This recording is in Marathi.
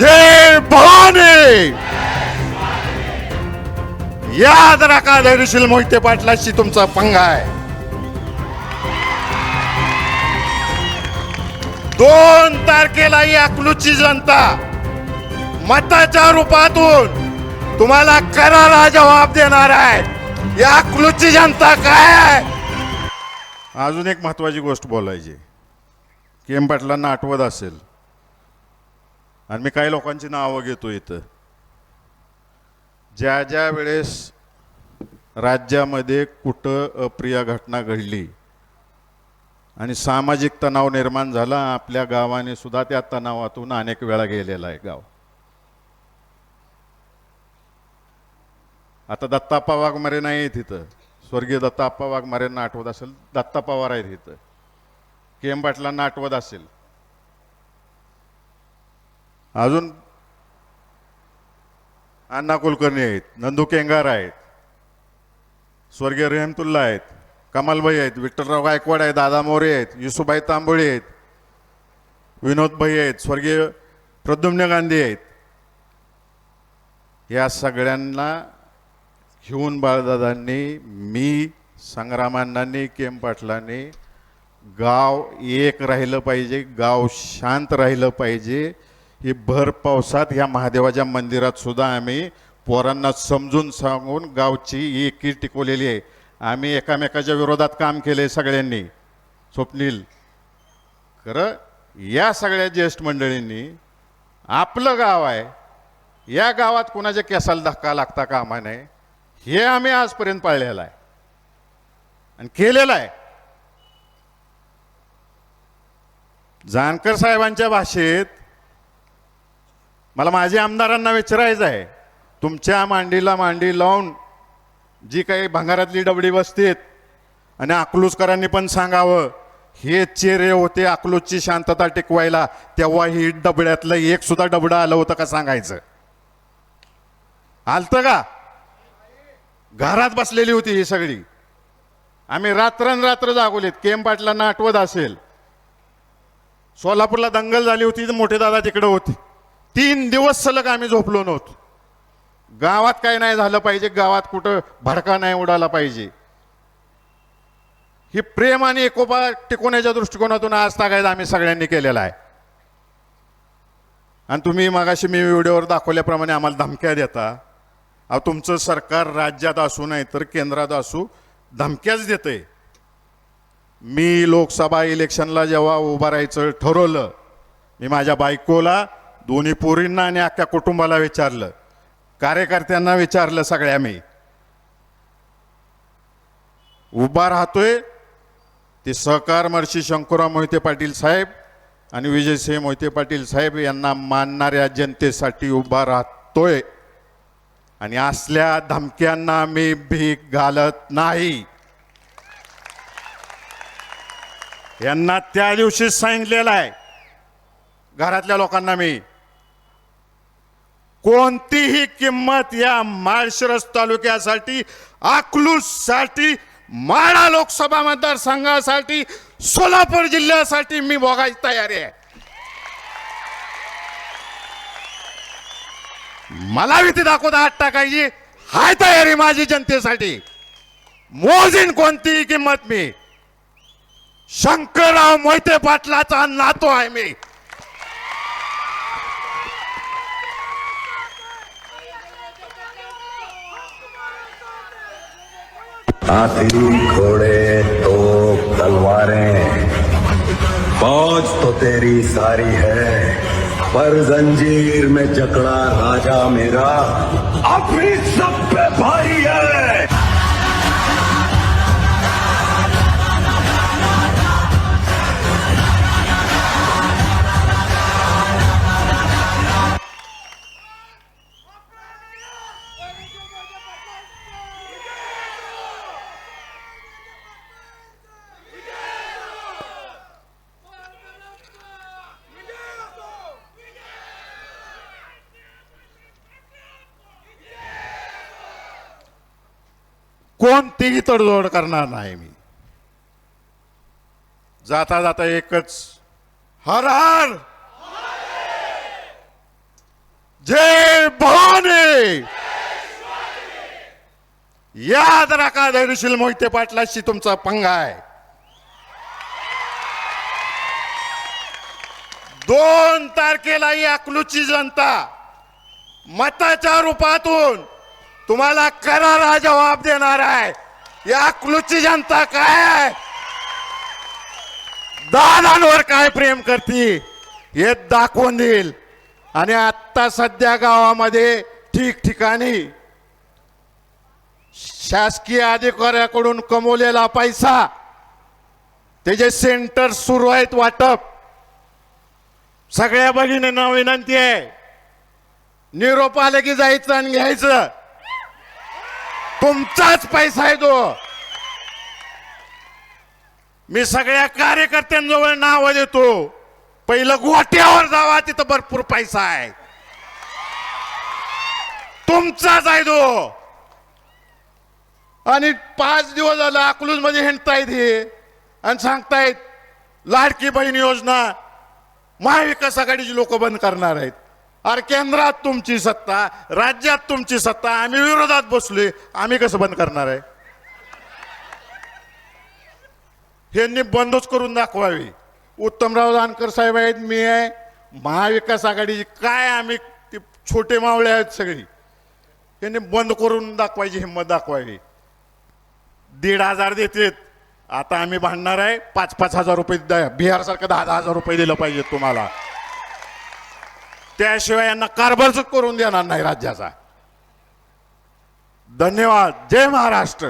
जय भवानी! याद राखा धैर्यशील मोहिते पाटलाशी तुमचा पंगा आहे. दोन तारखेला ही अकलूची जनता मताच्या रूपातून तुम्हाला करारा जबाब देणार आहे. या अकलूची जनता काय आहे? अजून एक महत्वाची गोष्ट बोलायची. केम पाटलांना आठवत असेल. आणि मी काही लोकांची नावं घेतो इथं. ज्या ज्या वेळेस राज्यामध्ये कुठं अप्रिय घटना घडली आणि सामाजिक तणाव निर्माण झाला आपल्या गावाने सुद्धा त्या तणावातून अनेक वेळा गेलेला आहे गाव. आता दत्ताप्पा वाघमारे नाही आहेत इथं स्वर्गीय दत्ताप्पा वाघमारेंना आठवत असेल? दत्ता पवार आहेत इथं. के एम पाटलांना आठवत असेल? अजून अण्णा कुलकर्णी आहेत नंदू केंगार आहेत स्वर्गीय रेहमतुल्ला आहेत कमालभाई आहेत विठ्ठलराव गायकवाड आहेत दादा मोरे आहेत युसुबाई तांबोळी आहेत विनोदभाई आहेत स्वर्गीय प्रद्युम्न गांधी आहेत. या सगळ्यांना घेऊन बाळदादांनी मी संग्रामांनांनी केम पाटलांनी गाव एक राहिलं पाहिजे गाव शांत राहिलं पाहिजे. ही भर पावसात ह्या महादेवाच्या मंदिरात सुद्धा आम्ही पोरांना समजून सांगून गावची एकी टिकवलेली आहे. आम्ही एकामेकाच्या विरोधात काम केले सगळ्यांनी. स्वप्नील खरं या सगळ्या ज्येष्ठ मंडळींनी आपलं गाव आहे. या गावात कुणाच्या केसाला धक्का लागता कामा नये. हे आम्ही आजपर्यंत पाळलेलं आहे. आणि केलेलं आहे. जानकर साहेबांच्या भाषेत मला माझ्या आमदारांना विचारायचं आहे. तुमच्या मांडीला मांडी लावून जी काही भंगारातली डबडी बसतीत आणि अकलूजकरांनी पण सांगावं हे चेहरे होते अकलूजची शांतता टिकवायला तेव्हा ही डबड्यातलं एक सुद्धा डबडं आलं होतं का सांगायचं? आलतं का? घरात बसलेली होती ही सगळी. आम्ही रात्रंरात्र जागवलीत. केम पाटलांना आठवत असेल. सोलापूरला दंगल झाली होती तर मोठे दादा तिकडे होते. तीन दिवस सलग आम्ही झोपलो नव्हतो. गावात काय नाही झालं पाहिजे गावात कुठं भडका नाही उडाला पाहिजे. ही प्रेम आणि एकोपा टिकवण्याच्या दृष्टिकोनातून आज तागायचं आम्ही सगळ्यांनी केलेला आहे. आणि तुम्ही मागाशी मी व्हिडिओवर दाखवल्याप्रमाणे आम्हाला धमक्या देता. अहो तुमचं सरकार राज्यात असू नाही तर केंद्रात असू धमक्याच देते मी लोकसभा इलेक्शनला जेव्हा उभं राहायचं ठरवलं मी माझ्या बायकोला दोन्ही पोरींना आणि अख्ख्या कुटुंबाला विचारलं. कार्यकर्त्यांना विचारलं सगळ्या मी. उभा राहतोय. ते सहकार महर्षी शंकरराव मोहिते पाटील साहेब आणि विजयसिंह मोहिते पाटील साहेब यांना मानणाऱ्या जनतेसाठी उभा राहतोय. आणि असल्या धमक्यांना मी भीक घालत नाही. यांना त्या दिवशीच सांगितलेलं आहे. घरातल्या लोकांना मी. कोणतीही किंमत या माळशिरस तालुक्यासाठी अकलूजसाठी माळा लोकसभा मतदारसंघासाठी सोलापूर जिल्ह्यासाठी मी बघायची तयारी आहे. मला भीती दाखवता हात टाकायची. हाय तयारी माझी जनतेसाठी. मोजीन कोणतीही किंमत मी. शंकरराव मोहिते पाटलाचा नातो आहे मी. हाथी घोड़े तो तलवारें। फौज तो तेरी सारी है, पर जंजीर में जकड़ा राजा मेरा। अपनी सब पे भारी है। कोणतीही तडजोड करणार नाही मी. जाता जाता एकच हर हर जय भवानी! याद राखा धैर्यशील मोहिते पाटलाशी तुमचा पंगा आहे. दोन तारखेला ही अकलूची जनता मताच्या रूपातून तुम्हाला करारा जबाब देणार आहे. या अकलूची जनता काय आहे? दादांवर काय प्रेम करते? हे दाखवून देईल. आणि आता सध्या गावामध्ये ठिकठिकाणी शासकीय अधिकाऱ्याकडून कमवलेला पैसा त्याचे सेंटर सुरू आहेत वाटप. सगळ्या भगिनींना विनंती आहे. निरोप आले की जायचं आणि घ्यायचं. तुमचाच पैसा आहे तो. मी सगळ्या कार्यकर्त्यांजवळ नाव देतो. पहिलं गोट्यावर जावा तिथं भरपूर पैसा आहे. तुमचाच आहे तो. आणि पाच दिवस झालं अकलूजमध्ये हिंडतायत हे. आणि सांगतायत लाडकी बहीण योजना महाविकास आघाडीची लोक बंद करणार आहेत. अरे केंद्रात तुमची सत्ता राज्यात तुमची सत्ता आम्ही विरोधात बसलोय आम्ही कसं बंद करणार आहे? ह्यांनी बंदच करून दाखवावी. उत्तमराव जानकर साहेब आहेत मी आहे. महाविकास आघाडीची काय आम्ही ते छोटे मावळे आहेत सगळी. यांनी बंद करून दाखवायची हिंमत दाखवावी. दीड हजार देतेत. आता आम्ही भांडणार आहे पाच पाच हजार रुपये द्या. बिहारसारखं दहा दहा हजार रुपये दिलं पाहिजे तुम्हाला. त्याशिवाय यांना कारभारच करून देणार नाही राज्याचा. धन्यवाद. जय महाराष्ट्र.